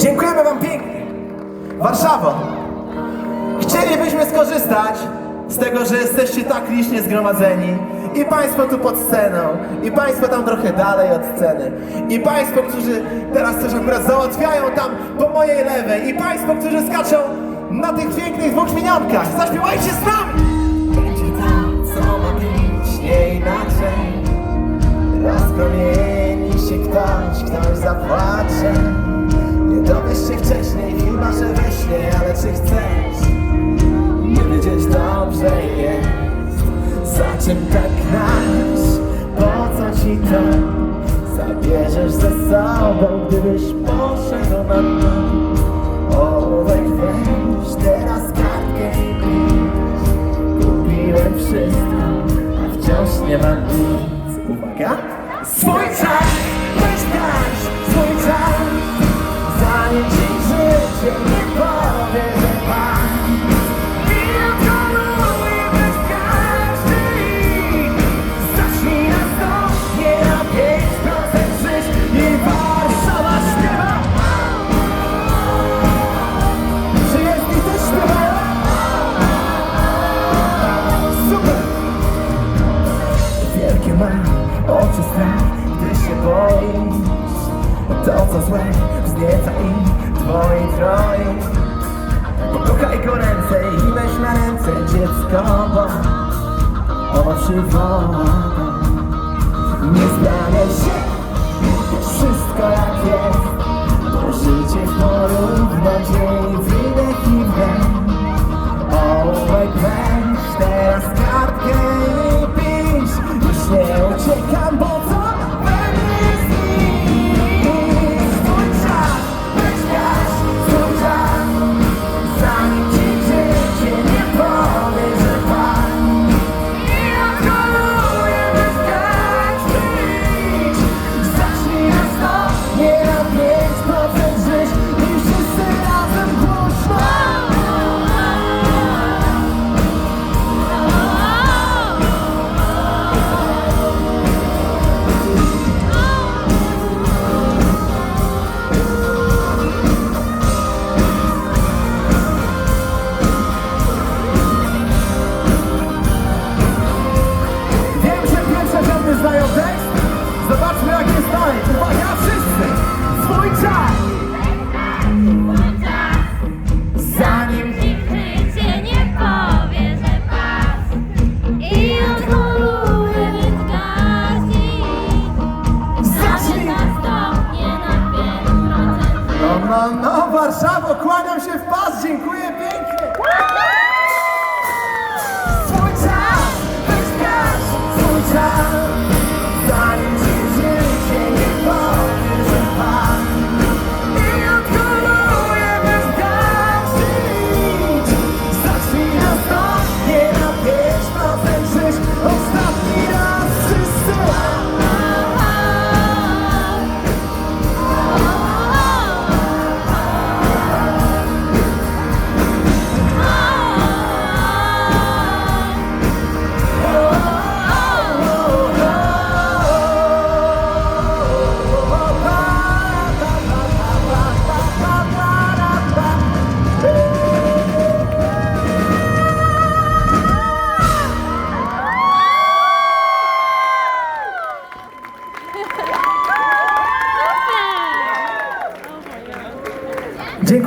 Dziękujemy Wam pięknie. Warszawo, chcielibyśmy skorzystać z tego, że jesteście tak licznie zgromadzeni i Państwo tu pod sceną, i Państwo tam trochę dalej od sceny, i Państwo, którzy teraz coś akurat załatwiają tam po mojej lewej, i Państwo, którzy skaczą na tych pięknych dwóch minionkach. Zaśpiewajcie z nami! Czym tak grasz, po co ci to? Zabierzesz ze sobą, gdybyś poszedł na dno. Ołówek weź, teraz kartkę i pisz. Kupiłem wszystko, a wciąż nie mam nic. Uwaga! Swój czas, To co złe wznieca i twoi troi Pokochaj go ręce i weź na ręce dziecko Bo przywoła Nie zmieniaj się, wszystko jak jest To życie porównać kłaniam się w pas, dziękuję pięknie! Swój czas, weź gaz, swój czas Dziękuję.